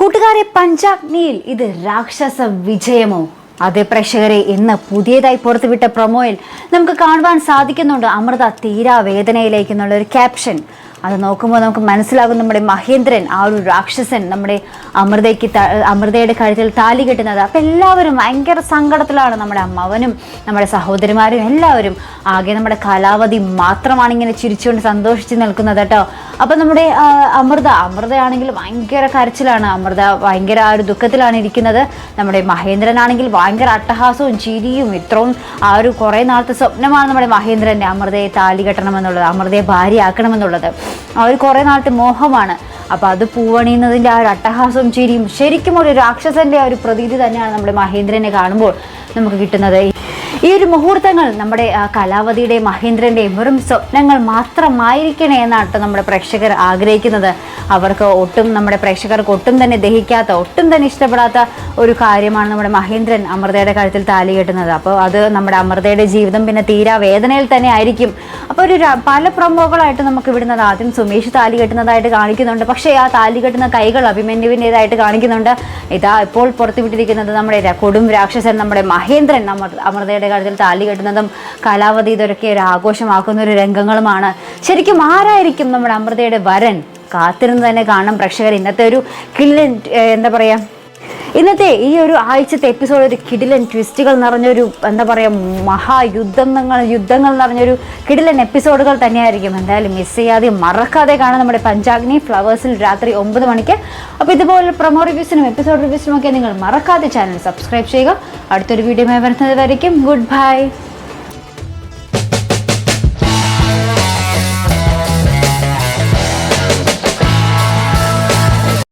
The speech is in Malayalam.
കൂട്ടുകാരെ പഞ്ചാഗ്നിയിൽ ഇത് രാക്ഷസ വിജയമോ? അതേ പ്രേക്ഷകരെ ഇന്ന് പുതിയതായി പുറത്തുവിട്ട പ്രൊമോയിൽ നമുക്ക് കാണുവാൻ സാധിക്കുന്നുണ്ട് അമൃത തീരാ വേദനയിലേക്ക് എന്നുള്ള ഒരു ക്യാപ്ഷൻ. അത് നോക്കുമ്പോൾ നമുക്ക് മനസ്സിലാകും നമ്മുടെ മഹേന്ദ്രൻ ആ ഒരു രാക്ഷസൻ നമ്മുടെ അമൃതയ്ക്ക് അമൃതയുടെ കഴുത്തിൽ താലി കെട്ടുന്നത്. അപ്പം എല്ലാവരും ഭയങ്കര സങ്കടത്തിലാണ് നമ്മുടെ അമ്മവനും നമ്മുടെ സഹോദരിമാരും എല്ലാവരും. ആകെ നമ്മുടെ കലാവധി മാത്രമാണ് ഇങ്ങനെ ചിരിച്ചുകൊണ്ട് സന്തോഷിച്ച് നിൽക്കുന്നത് കേട്ടോ. അപ്പം നമ്മുടെ അമൃത അമൃതയാണെങ്കിൽ ഭയങ്കര കരച്ചിലാണ്. അമൃത ഭയങ്കര ആ ഒരു ദുഃഖത്തിലാണ് ഇരിക്കുന്നത്. നമ്മുടെ മഹേന്ദ്രനാണെങ്കിൽ ഭയങ്കര അട്ടഹാസവും ചിരിയും ഇത്രയും ആ ഒരു കുറേ നാളത്തെ സ്വപ്നമാണ് നമ്മുടെ മഹേന്ദ്രന്റെ അമൃതയെ താലി കെട്ടണമെന്നുള്ളത് അമൃതയെ ഭാര്യയാക്കണമെന്നുള്ളത്. ആ ഒരു കുറേ നാളത്തെ മോഹമാണ്. അപ്പോൾ അത് പൂവണിയുന്നതിന്റെ ആ ഒരു അട്ടഹാസവും ചിരിയും ശരിക്കും ഒരു രാക്ഷസന്റെ ആ ഒരു പ്രതീതി തന്നെയാണ് നമ്മുടെ മഹേന്ദ്രനെ കാണുമ്പോൾ നമുക്ക് കിട്ടുന്നത്. ഈ ഒരു മുഹൂർത്തങ്ങൾ നമ്മുടെ കലാവതിയുടെയും മഹേന്ദ്രന്റെയും വെറും സ്വപ്നങ്ങൾ മാത്രമായിരിക്കണേ എന്നാണ് കേട്ടോ നമ്മുടെ പ്രേക്ഷകർ ആഗ്രഹിക്കുന്നത്. അവർക്ക് ഒട്ടും നമ്മുടെ പ്രേക്ഷകർക്ക് ഒട്ടും തന്നെ ദഹിക്കാത്ത ഒട്ടും തന്നെ ഇഷ്ടപ്പെടാത്ത ഒരു കാര്യമാണ് നമ്മുടെ മഹേന്ദ്രൻ അമൃതയുടെ കഴുത്തിൽ താലി കെട്ടുന്നത്. അപ്പോൾ അത് നമ്മുടെ അമൃതയുടെ ജീവിതം പിന്നെ തീരാ വേദനയിൽ തന്നെ ആയിരിക്കും. അപ്പോൾ ഒരു പല പ്രമോകളായിട്ട് നമുക്ക് വിടുന്നത് ആദ്യം സുമേഷ് താലി കെട്ടുന്നതായിട്ട് കാണിക്കുന്നുണ്ട്. പക്ഷേ ആ താലി കെട്ടുന്ന കൈകൾ അഭിമന്യുവിന്റെതായിട്ട് കാണിക്കുന്നുണ്ട്. ഇതാ ഇപ്പോൾ പുറത്തുവിട്ടിരിക്കുന്നത് നമ്മുടെ കൊടും രാക്ഷസൻ നമ്മുടെ മഹേന്ദ്രൻ അമൃ അമൃതയുടെ കാര്യത്തിൽ താലി കെട്ടുന്നതും കലാവധി ഇതൊക്കെ ഒരു ആഘോഷമാക്കുന്ന ഒരു രംഗങ്ങളുമാണ്. ശരിക്കും ആരായിരിക്കും നമ്മുടെ അമൃതയുടെ വരൻ? കാത്തിരുന്ന് തന്നെ കാണാം പ്രേക്ഷകർ ഇന്നത്തെ ഒരു കിളിൻ എന്താ പറയുക ഇന്നത്തെ ഈ ഒരു ആഴ്ചത്തെ എപ്പിസോഡ് ഒരു കിടിലൻ ട്വിസ്റ്റുകൾ നിറഞ്ഞൊരു എന്താ പറയുക മഹായുദ്ധങ്ങൾ യുദ്ധങ്ങൾ നിറഞ്ഞൊരു കിടിലൻ എപ്പിസോഡുകൾ തന്നെയായിരിക്കും. എന്തായാലും മിസ് ചെയ്യാതെ മറക്കാതെ കാണാം നമ്മുടെ പഞ്ചാഗ്നി ഫ്ലവേഴ്സിൽ രാത്രി ഒമ്പത് മണിക്ക്. അപ്പോൾ ഇതുപോലെ പ്രൊമോ റിവ്യൂസിനും എപ്പിസോഡ് റിവ്യൂസിനും ഒക്കെ നിങ്ങൾ മറക്കാതെ ചാനൽ സബ്സ്ക്രൈബ് ചെയ്യുക. അടുത്തൊരു വീഡിയോ വരുന്നത് വരയ്ക്കും. Good bye